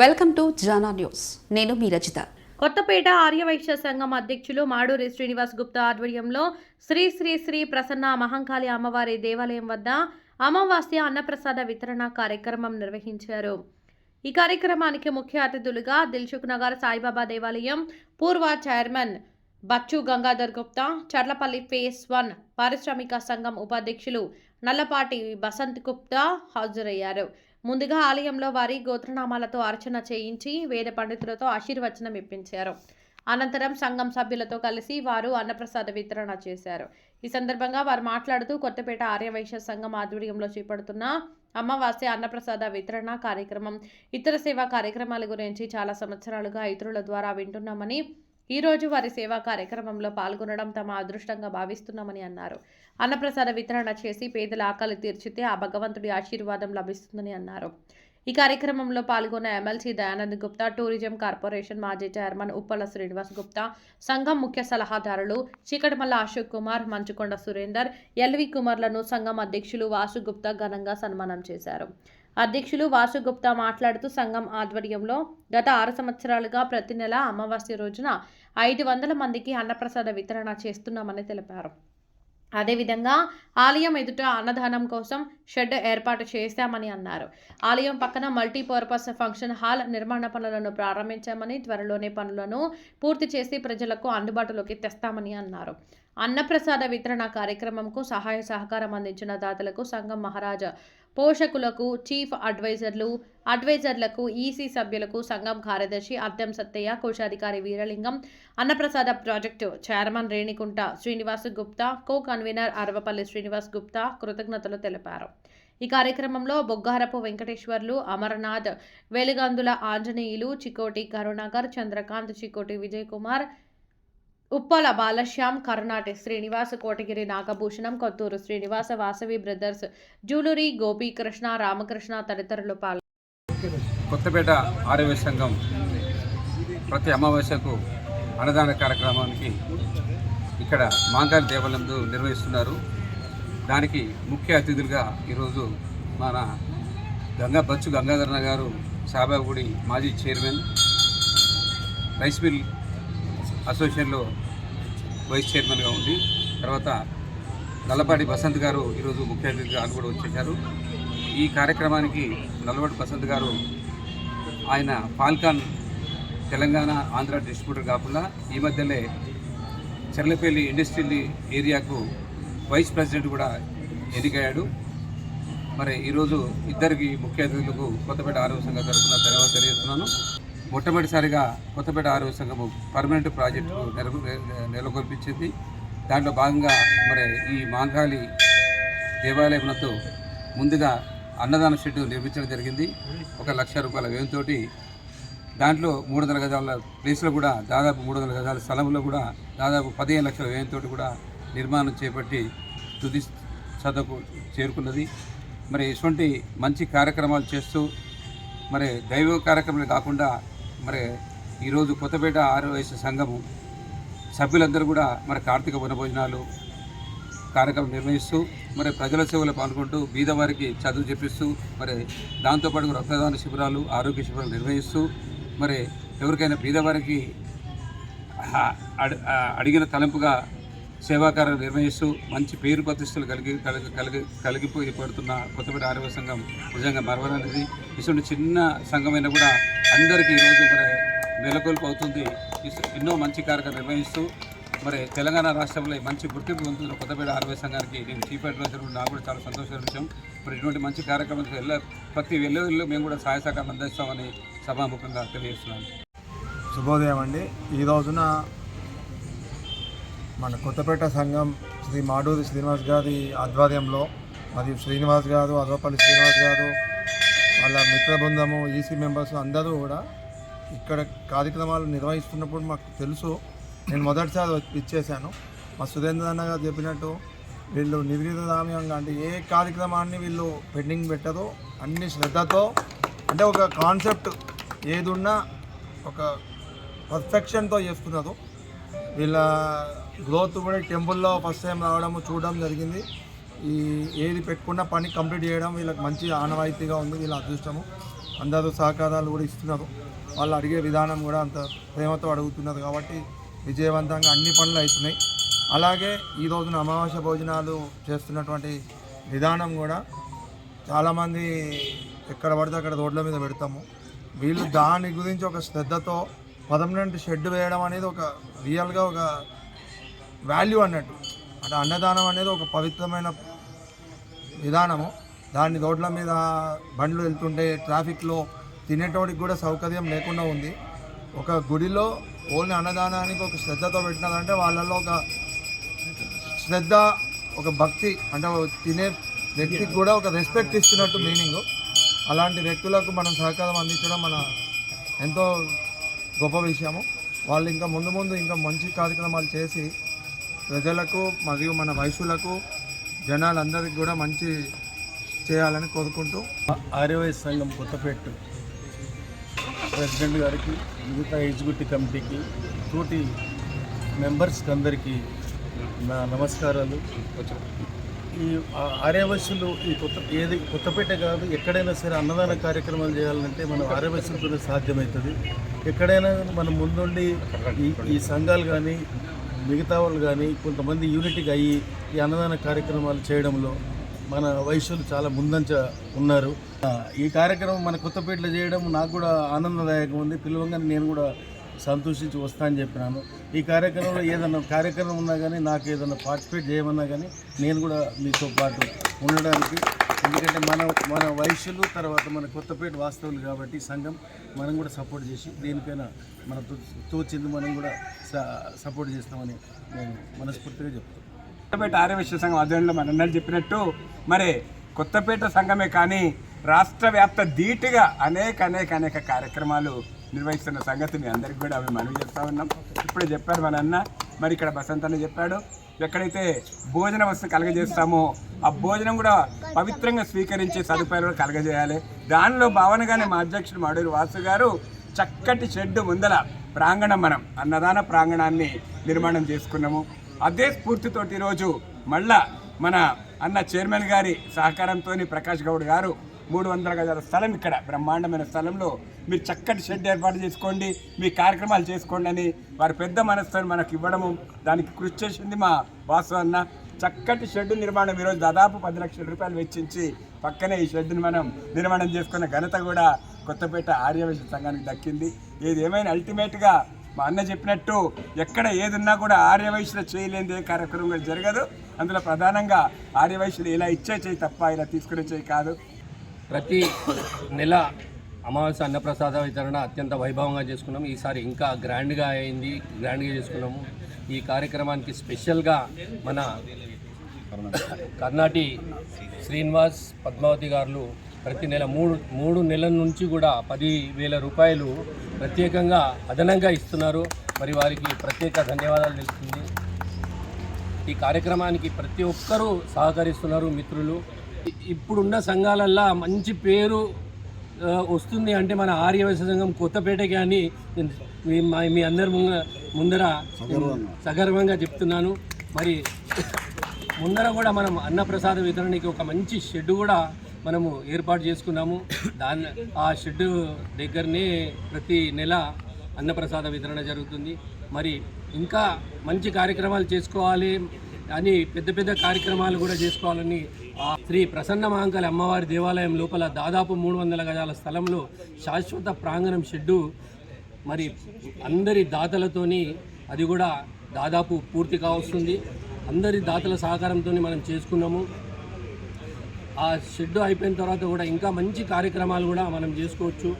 Welcome to Jana news. నేను మీ రచిత. కొత్తపేట ఆర్యవైశ్య సంఘం అధ్యక్షులు మాడూరి శ్రీనివాస్ గుప్తా ఆధ్వర్యంలో శ్రీ శ్రీ శ్రీ ప్రసన్న మహంకాళి అమ్మవారి దేవాలయం వద్ద అమావాస్య అన్నప్రసాద వితరణ కార్యక్రమం నిర్వహించారు. ఈ కార్యక్రమానికి ముఖ్య అతిథులుగా దిల్సుఖ్ నగర్ సాయిబాబా దేవాలయం పూర్వ chairman Bachchu Gangadhar Gupta Charlapalli phase one పారిశ్రామిక సంఘం ఉపాధ్యక్షులు నల్లపాటి బసంత్ గుప్తా హాజరయ్యారు. ముందుగా ఆలయంలో వారి గోత్రనామాలతో అర్చన చేయించి వేద పండితులతో ఆశీర్వచనం ఇప్పించారు. అనంతరం సంఘం సభ్యులతో కలిసి వారు అన్నప్రసాద వితరణ చేశారు. ఈ సందర్భంగా వారు మాట్లాడుతూ కొత్తపేట ఆర్యవైశ్య సంఘం ఆధ్వర్యంలో చేపడుతున్న అమ్మవాస్య అన్నప్రసాద వితరణ కార్యక్రమం ఇతర సేవా కార్యక్రమాల గురించి చాలా సంవత్సరాలుగా ఇతరుల ద్వారా వింటున్నామని ఈ రోజు వారి సేవా కార్యక్రమంలో పాల్గొనడం తమ అదృష్టంగా భావిస్తున్నామని అన్నారు. అన్నప్రసాద వితరణ చేసి పేదల ఆకలి తీర్చితే ఆ భగవంతుడి ఆశీర్వాదం లభిస్తుందని అన్నారు. ఈ కార్యక్రమంలో పాల్గొన్న MLC Dayanand Gupta tourism corporation మాజీ చైర్మన్ ఉప్పల శ్రీనివాస్ గుప్తా సంఘం ముఖ్య సలహాదారులు చీకటిమల్ల అశోక్ కుమార్ మంచుకొండ సురేందర్ ఎల్వి కుమార్లను సంఘం అధ్యక్షులు వాసు గుప్తా ఘనంగా సన్మానం చేశారు. అధ్యక్షులు వాసుగుప్తా మాట్లాడుతూ సంఘం ఆధ్వర్యంలో గత ఆరు సంవత్సరాలుగా ప్రతి నెల అమావాస్య రోజున ఐదు వందల మందికి అన్నప్రసాద వితరణ చేస్తున్నామని తెలిపారు. అదేవిధంగా ఆలయం ఎదుట అన్నదానం కోసం షెడ్ ఏర్పాటు చేశామని అన్నారు. ఆలయం పక్కన మల్టీపర్పస్ ఫంక్షన్ హాల్ నిర్మాణ పనులను ప్రారంభించామని త్వరలోనే పనులను పూర్తి చేసి ప్రజలకు అందుబాటులోకి తెస్తామని అన్నారు. అన్నప్రసాద వితరణ కార్యక్రమంకు సహాయ సహకారం అందించిన దాతలకు సంఘం మహారాజా పోషకులకు చీఫ్ అడ్వైజర్లు అడ్వైజర్లకు ఈసీ సభ్యులకు సంఘం కార్యదర్శి అద్దెం సత్తయ్య కోశాధికారి వీరలింగం అన్నప్రసాద project chairman Renikunta Srinivas Gupta co convener Aravapalli Srinivas Gupta కృతజ్ఞతలు తెలిపారు. ఈ కార్యక్రమంలో బొగ్గారపు వెంకటేశ్వర్లు అమర్నాథ్ వెలుగందుల ఆంజనేయులు చికోటి కరుణాకర్ చంద్రకాంత్ చికోటి విజయ్ కుమార్ ఉప్పల బాలశ్యామ్ కర్ణాటి శ్రీనివాస కోటగిరి నాగభూషణం కొత్తూరు శ్రీనివాస వాసవి బ్రదర్స్ జూలూరి గోపీకృష్ణ రామకృష్ణ తదితరులు పాల్గొన్నారు కొత్తపేట ఆరోగ్య సంఘం ప్రతి అమావాస్యకు అన్నదాన కార్యక్రమానికి ఇక్కడ మాంకాలి దేవాలయంలో నిర్వహిస్తున్నారు. దానికి ముఖ్య అతిథులుగా ఈరోజు మన గంగా బచ్చు గంగాధరణ గారు సాబాగుడి మాజీ చైర్మన్ రైస్ మిల్ అసోసియేషన్లో వైస్ చైర్మన్గా ఉంది తర్వాత నల్లపాటి బసంత్ గారు ఈరోజు ముఖ్య అతిథిగా ఆయన కూడా వచ్చేశారు ఈ కార్యక్రమానికి నల్లపాటి బసంత్ గారు ఆయన ఫాల్కాన్ తెలంగాణ ఆంధ్ర డిస్ట్రిబ్యూటర్ కాకుండా ఈ మధ్యనే చెర్లపల్లి ఇండస్ట్రియల్ ఏరియాకు వైస్ ప్రెసిడెంట్ కూడా ఎన్నికయ్యాడు. మరి ఈరోజు ఇద్దరికి ముఖ్య అతిథులకు కొత్తపేట ఆరోగ్య సంఘం తరఫున ధన్యవాదాలు తెలియజేస్తున్నాను. మొట్టమొదటిసారిగా కొత్తపేట ఆరోగ్య సంఘము పర్మనెంట్ ప్రాజెక్టు నెలకొల్పించింది. దాంట్లో భాగంగా మరి ఈ మాంగాలి దేవాలయంతో ముందుగా అన్నదాన షెడ్ నిర్మించడం జరిగింది. ఒక లక్ష రూపాయల వ్యయంతో దాంట్లో మూడు వందల గజాల ప్లేస్లో కూడా దాదాపు మూడు వందల గజాల స్థలంలో కూడా దాదాపు పదిహేను లక్షల వ్యయంతో కూడా నిర్మాణం చేపట్టి తుది చదువుకు చేరుకున్నది. మరి ఇటువంటి మంచి కార్యక్రమాలు చేస్తూ మరి దైవ కార్యక్రమాలు కాకుండా మరి ఈరోజు కొత్తపేట ఆరోగ్య సంఘము సభ్యులందరూ కూడా మరి కార్తీక వనభోజనాలు కార్యక్రమం నిర్వహిస్తూ మరి ప్రజల సేవలో పాల్గొంటూ బీదవారికి చదువు చెప్పిస్తూ మరి దాంతోపాటు రక్తదాన శిబిరాలు ఆరోగ్య శిబిరాలు నిర్వహిస్తూ మరి ఎవరికైనా బీదవారికి అడిగిన తలంపుగా సేవా కార్యాలు నిర్వహిస్తూ మంచి పేరు ప్రతిష్టలు కలిగి కలిగి కలిగి కలిగిపోయి పడుతున్న కొత్తపేట ఆరోగ్య సంఘం నిజంగా మరవరానిది. ఇటువంటి చిన్న సంఘమైనా కూడా అందరికీ ఈరోజు మరి నెలకొల్పు అవుతుంది. ఎన్నో మంచి కార్యక్రమం నిర్వహిస్తూ మరి తెలంగాణ రాష్ట్రంలో మంచి గుర్తింపు పొందుతున్న కొత్తపేట ఆరోగ్య సంఘానికి నేను చీఫ్ అడ్వైజర్ నాకు కూడా చాలా సంతోషం విషయం మరి ఇటువంటి మంచి కార్యక్రమాలకు వెళ్ళ ప్రతి వెళ్ళేళ్ళు మేము కూడా సహాయ సహకారం అందిస్తామని సభాముఖంగా తెలియజేస్తున్నాను. శుభోదయం అండి. ఈ రోజున మన కొత్తపేట సంఘం శ్రీ మాడూరి శ్రీనివాస్ గారి ఆధ్వర్యంలో మరియు శ్రీనివాస్ గారు అదవపల్లి శ్రీనివాస్ గారు వాళ్ళ మిత్ర బృందము ఈసీ మెంబర్స్ అందరూ కూడా ఇక్కడ కార్యక్రమాలు నిర్వహిస్తున్నప్పుడు మాకు తెలుసు. నేను మొదటిసారి ఇచ్చేసాను మా సురేంద్ర అన్న గారు చెప్పినట్టు వీళ్ళు నిర్విధామ్యంగా అంటే ఏ కార్యక్రమాన్ని వీళ్ళు పెండింగ్ పెట్టరు అన్ని శ్రద్ధతో అంటే ఒక కాన్సెప్ట్ ఏది ఉన్నా ఒక పర్ఫెక్షన్తో చేస్తున్నారు. వీళ్ళ గ్రోత్ కూడా టెంపుల్లో ఫస్ట్ టైం రావడము చూడడం జరిగింది. ఈ ఏది పెట్టుకున్న పని కంప్లీట్ చేయడం వీళ్ళకి మంచి ఆనవాయితీగా ఉంది వీళ్ళ అదృష్టము. అందరూ సహకారాలు కూడా ఇస్తున్నారు. వాళ్ళు అడిగే విధానం కూడా అంత ప్రేమతో అడుగుతున్నారు కాబట్టి విజయవంతంగా అన్ని పనులు అవుతున్నాయి. అలాగే ఈ రోజున అమావాస్య భోజనాలు చేస్తున్నటువంటి విధానం కూడా చాలామంది ఎక్కడ పడితే అక్కడ రోడ్ల మీద పెడతాము. వీళ్ళు దాని గురించి ఒక శ్రద్ధతో పదమూడు షెడ్ వేయడం అనేది ఒక రియల్గా ఒక వాల్యూ అన్నట్టు. అంటే అన్నదానం అనేది ఒక పవిత్రమైన విధానము. దాన్ని రోడ్ల మీద బండ్లు వెళ్తుంటే ట్రాఫిక్లో తినేటోడికి కూడా సౌకర్యం లేకుండా ఉంది. ఒక గుడిలో ఓన్లీ అన్నదానానికి ఒక శ్రద్ధతో పెట్టినారంటే వాళ్ళల్లో ఒక శ్రద్ధ ఒక భక్తి అంటే తినే వ్యక్తికి కూడా ఒక రెస్పెక్ట్ ఇస్తున్నట్టు మీనింగ్ అలాంటి వ్యక్తులకు మనం సహకారం అందించడం మన ఎంతో గొప్ప విషయము. వాళ్ళు ఇంకా ముందు ముందు ఇంకా మంచి కార్యక్రమాలు చేసి ప్రజలకు మరియు మన వయసులకు జనాలందరికీ కూడా మంచి చేయాలని కోరుకుంటూ. ఆర్యవై సంఘం కొత్తపేట ప్రెసిడెంట్ గారికి మిగతా ఎగ్జిక్యూటివ్ కమిటీకి తోటి మెంబర్స్కి అందరికీ నా నమస్కారాలు. ఈ ఆ- ఆర్యవశ్యులు ఈ కొత్త ఏది కొత్తపేట కాదు ఎక్కడైనా సరే అన్నదాన కార్యక్రమాలు చేయాలంటే మనం ఆర్యవశ్యులతోనే సాధ్యమవుతుంది. ఎక్కడైనా మనం ముందుండి ఈ ఈ సంఘాలు కానీ మిగతా వాళ్ళు కానీ కొంతమంది యూనిట్గా అయ్యి ఈ అన్నదాన కార్యక్రమాలు చేయడంలో మన వయసులు చాలా ముందంచ ఉన్నారు. ఈ కార్యక్రమం మన కొత్తపేటలో చేయడం నాకు కూడా ఆనందదాయకం ఉంది. పిలవంగానే నేను కూడా సంతోషించి వస్తా అని చెప్పినాను. ఈ కార్యక్రమంలో ఏదైనా కార్యక్రమం ఉన్నా కానీ నాకు ఏదైనా పార్టిసిపేట్ చేయమన్నా కానీ నేను కూడా మీతో పాటు ఉండడానికి. ఎందుకంటే మన మన వయసులు తర్వాత మన కొత్తపేట వాస్తవులు కాబట్టి సంఘం మనం కూడా సపోర్ట్ చేసి దేనిపైన మన తోచింది మనం కూడా స- సపోర్ట్ చేస్తామని నేను మనస్ఫూర్తిగా చెప్తాను కొత్తపేట ఆర్యవైశ్య సంఘం ఆధ్వర్యంలో మన అన్నలు చెప్పినట్టు మరి కొత్తపేట సంఘమే కానీ రాష్ట్ర వ్యాప్త ధీటుగా అనేక అనేక అనేక కార్యక్రమాలు నిర్వహిస్తున్న సంగతి మీ అందరికీ కూడా అవి మనవి చేస్తూ ఉన్నాం. ఇప్పుడే చెప్పారు మన అన్న మరి ఇక్కడ బసంత్ అన్న చెప్పాడు. ఎక్కడైతే భోజన వస్తు కలగజేస్తామో ఆ భోజనం కూడా పవిత్రంగా స్వీకరించే సదుపాయాలు కూడా కలగజేయాలి. దానిలో భావనగానే మా అధ్యక్షుడు మాడూరి వాసు గారు చక్కటి షెడ్ ముందల ప్రాంగణం మనం అన్నదాన ప్రాంగణాన్ని నిర్మాణం చేసుకున్నాము. అదే స్ఫూర్తితోటి ఈరోజు మళ్ళా మన అన్న చైర్మన్ గారి సహకారంతో ప్రకాష్ గౌడ్ గారు మూడు వందల గజాల స్థలం ఇక్కడ. బ్రహ్మాండమైన స్థలంలో మీరు చక్కటి షెడ్ ఏర్పాటు చేసుకోండి మీ కార్యక్రమాలు చేసుకోండి అని వారి పెద్ద మనసుతో మనకు ఇవ్వడము దానికి కృషి చేసింది మా వాసు అన్న. చక్కటి షెడ్ నిర్మాణం ఈరోజు దాదాపు పది లక్షల రూపాయలు వెచ్చించి పక్కనే ఈ షెడ్ని మనం నిర్మాణం చేసుకున్న ఘనత కూడా కొత్తపేట ఆర్యవైశ్య సంఘానికి దక్కింది. ఏది ఏమైనా అల్టిమేట్గా మా అన్న చెప్పినట్టు ఎక్కడ ఏదున్నా కూడా ఆర్యవైశ్యులు చేయలేని ఏ కార్యక్రమం జరగదు. అందులో ప్రధానంగా ఆర్యవైశ్యులు ఇలా ఇచ్చే చేయి తప్ప ఇలా తీసుకునే చేయి కాదు. ప్రతి నెల అమావాస్య అన్నప్రసాద వితరణ అత్యంత వైభవంగా చేసుకున్నాం. ఈసారి ఇంకా గ్రాండ్గా అయింది. గ్రాండ్గా చేసుకున్నాము. ఈ కార్యక్రమానికి స్పెషల్గా మన కర్ణాటి శ్రీనివాస్ పద్మావతి గారు ప్రతి నెల మూడు మూడు నెలల నుంచి కూడా పది వేల రూపాయలు ప్రత్యేకంగా అదనంగా ఇస్తున్నారు. మరి వారికి ప్రత్యేక ధన్యవాదాలు తెలుస్తుంది. ఈ కార్యక్రమానికి ప్రతి ఒక్కరూ సహకరిస్తున్నారు మిత్రులు. ఇప్పుడున్న సంఘాలల్లో మంచి పేరు వస్తుంది అంటే మన ఆర్యవైశ్య సంఘం కొత్తపేటకి అని నేను మీ అందరి ముందర సగర్వంగా. చెప్తున్నాను. మరి ముందర కూడా మనం అన్నప్రసాద వితరణకి ఒక మంచి షెడ్ కూడా మనము ఏర్పాటు చేసుకున్నాము. దాని ఆ షెడ్ దగ్గరనే ప్రతి నెల అన్నప్రసాద వితరణ జరుగుతుంది. మరి ఇంకా మంచి కార్యక్రమాలు చేసుకోవాలి. అని పెద్ద పెద్ద కార్యక్రమాలు కూడా చేసుకోవాలని ఆ శ్రీ ప్రసన్న మహంకాళి అమ్మవారి దేవాలయం లోపల దాదాపు మూడు వందల గజాల స్థలంలో శాశ్వత ప్రాంగణం షెడ్డు మరి అందరి దాతలతోని అది కూడా దాదాపు పూర్తి కావస్తుంది. అందరి దాతల సహకారంతో మనం చేసుకున్నాము. ఆ షెడ్ అయిపోయిన తర్వాత కూడా ఇంకా మంచి కార్యక్రమాలు కూడా మనం చేసుకోవచ్చు.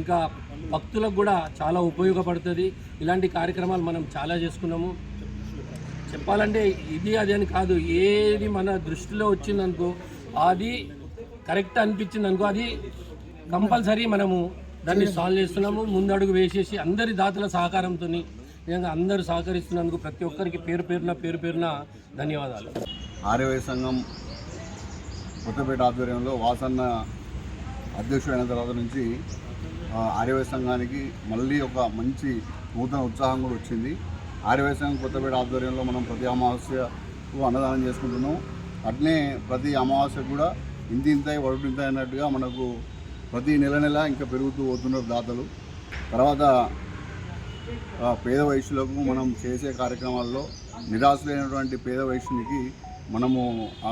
ఇంకా భక్తులకు కూడా చాలా ఉపయోగపడుతుంది. ఇలాంటి కార్యక్రమాలు మనం చాలా చేసుకున్నాము. చెప్పాలంటే ఇది అది అని కాదు. ఏది మన దృష్టిలో వచ్చిందనుకో అది కరెక్ట్ అనిపించింది అనుకో అది కంపల్సరీ మనము దాన్ని సాల్వ్ చేస్తున్నాము. ముందడుగు వేసేసి అందరి దాతల సహకారంతో నిజంగా అందరూ సహకరిస్తున్నందుకు ప్రతి ఒక్కరికి పేరు పేరున పేరు పేరున ధన్యవాదాలు. ఆర్యవై సంఘం కొత్తపేట ఆధ్వర్యంలో వాసన్న అధ్యక్షుడైన తర్వాత నుంచి ఆ, ఆర్యవై సంఘానికి మళ్ళీ ఒక మంచి నూతన ఉత్సాహం కూడా వచ్చింది. ఆర్యవేశం కొత్తపేట ఆధ్వర్యంలో మనం ప్రతి అమావాస్యకు అన్నదానం చేసుకుంటున్నాం. అట్నే ప్రతి అమావాస్య కూడా ఇంత ఇంత వడుడు ఇంత అన్నట్టుగా మనకు ప్రతి నెల నెల ఇంకా పెరుగుతూ పోతున్నారు దాతలు. తర్వాత పేద వయసులకు మనం చేసే కార్యక్రమాల్లో నిరాశలైనటువంటి పేద వయసునికి మనము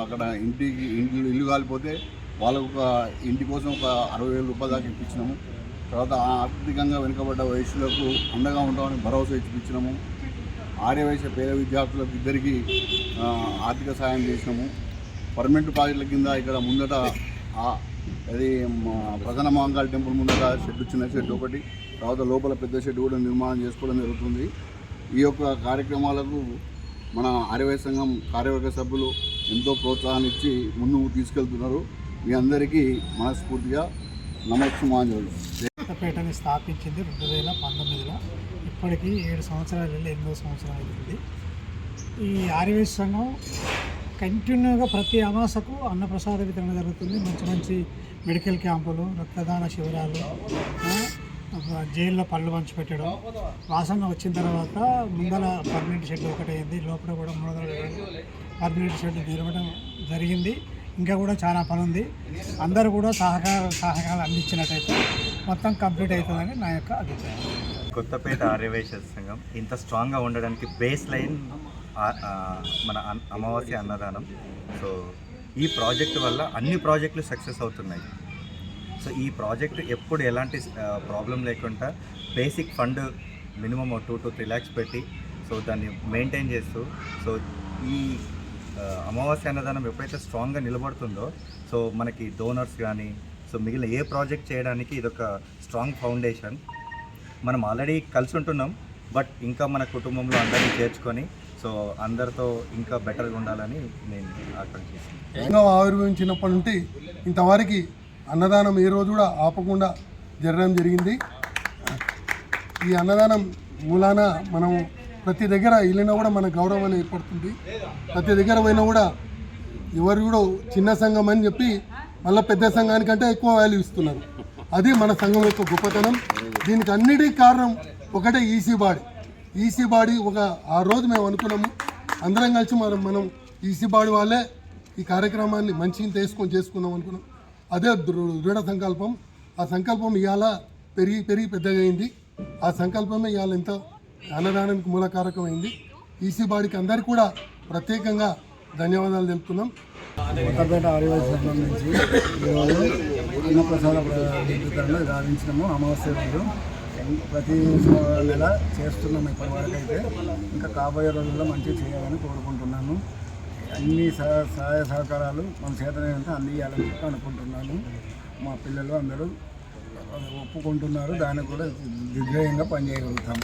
అక్కడ ఇంటికి ఇంటి ఇల్లు కాలిపోతే వాళ్ళకు ఒక ఇంటి కోసం ఒక అరవై వేల రూపాయల దాకా ఇప్పించినాము. తర్వాత ఆర్థికంగా వెనుకబడ్డ వయసులకు అండగా ఉంటామని భరోసా ఇప్పించినాము. ఆర్యవైశ్య పేద విద్యార్థులకు ఇద్దరికి ఆర్థిక సాయం చేసినాము. పర్మనెంట్ ప్రాజెక్టుల కింద ఇక్కడ ముందట అది ప్రధాన మహంకాళ టెంపుల్ ముందట షెడ్ చిన్న షెడ్ ఒకటి తర్వాత లోపల పెద్ద షెడ్ కూడా నిర్మాణం చేసుకోవడం జరుగుతుంది. ఈ యొక్క కార్యక్రమాలకు మన ఆర్యవై సంఘం కార్యవర్గ సభ్యులు ఎంతో ప్రోత్సాహాన్ని ఇచ్చి ముందుకు తీసుకెళ్తున్నారు. మీ అందరికీ మనస్ఫూర్తిగా నమస్సుమాంజలు. పేటని స్థాపించింది రెండు వేల పంతొమ్మిదిలో. ఇప్పటికీ ఏడు సంవత్సరాలు వెళ్ళి ఎనిమిదో సంవత్సరాలు అవుతుంది. ఈ ఆర్యవేశ సంఘం కంటిన్యూగా ప్రతి అమాసకు అన్నప్రసాద వితరణ జరుగుతుంది. మంచి మంచి మెడికల్ క్యాంపులు రక్తదాన శిబిరాలు జైల్లో పళ్ళు పంచిపెట్టడం వాసన వచ్చిన తర్వాత ముందర పర్మనెంట్ షెడ్ ఒకటి అయింది. లోపల కూడా మూడు పర్మనెంట్ షెడ్ తెరవడం జరిగింది. ఇంకా కూడా చాలా పని ఉంది అందరూ కూడా సహకార సహకారాలు అందించినట్టయితే మొత్తం కంప్లీట్ అవుతుందని నా యొక్క అభిప్రాయం. కొత్తపేట ఆర్యవైశ్య సంఘం ఇంత స్ట్రాంగ్గా ఉండడానికి బేస్ లైన్ మన అన్- అమావాస్య అన్నదానం. సో ఈ ప్రాజెక్ట్ వల్ల అన్ని ప్రాజెక్టులు సక్సెస్ అవుతున్నాయి. సో ఈ ప్రాజెక్ట్ ఎప్పుడు ఎలాంటి ప్రాబ్లం లేకుండా basic fund minimum two to three lakhs పెట్టి సో దాన్ని మెయింటైన్ చేస్తూ సో ఈ అమావాస్య అన్నదానం ఎప్పుడైతే స్ట్రాంగ్గా నిలబడుతుందో సో మనకి డోనర్స్ కానీ సో మిగిలిన ఏ ప్రాజెక్ట్ చేయడానికి ఇదొక స్ట్రాంగ్ ఫౌండేషన్ మనం ఆల్రెడీ కలిసి ఉంటున్నాం బట్ ఇంకా మన కుటుంబంలో అందరినీ చేర్చుకొని సో అందరితో ఇంకా బెటర్గా ఉండాలని నేను ఆకాంక్షిస్తున్నాను ఆవిర్భవించినప్పటి నుండి ఇంతవరకు అన్నదానం ఏ రోజు కూడా ఆపకుండా జరగడం జరిగింది. ఈ అన్నదానం మూలాన మనం ప్రతి దగ్గర వెళ్ళినా కూడా మన గౌరవం ఏర్పడుతుంది. ప్రతి దగ్గర పోయినా కూడా ఎవరు కూడా చిన్న సంఘం అని చెప్పి మళ్ళీ పెద్ద సంఘానికంటే ఎక్కువ వాల్యూ ఇస్తున్నారు. అది మన సంఘం యొక్క గొప్పతనం. దీనికి అన్నిటికీ కారణం ఒకటే ఈసీ బాడీ. ఈసీ బాడీ ఒక ఆ రోజు మేము అనుకున్నాము. అందరం కలిసి మనం మనం ఈసీ బాడీ వాళ్ళే ఈ కార్యక్రమాన్ని మంచి తీసుకొని చేసుకుందాం అనుకున్నాం. అదే దృఢ సంకల్పం. ఆ సంకల్పం ఇవాళ పెరిగి పెరిగి పెద్దగా అయింది. ఆ సంకల్పమే ఇవాళ ఎంతో అన్నదానానికి మూలకారకమైంది ఈసీ బాడీకి అందరికీ కూడా ప్రత్యేకంగా ధన్యవాదాలు తెలుపుతున్నాం. కొత్తపేట ఆదివాసీ సంఘం నుంచి ఈరోజు అన్నప్రసాద వితరణ సాధించినాము అమావాస్య రోజు. ప్రతి నెల చేస్తున్నాము ఇప్పటివరకు అయితే ఇంకా కాబోయే రోజుల్లో మంచిగా చేయాలని కోరుకుంటున్నాను. అన్ని సహ- సహాయ సహకారాలు మన చేతనైనంత అందియాలని చెప్పి అనుకుంటున్నాను. మా పిల్లలు అందరూ ఒప్పుకుంటున్నారు. దానికి కూడా దిగ్విజయంగా పనిచేయగలుగుతాము.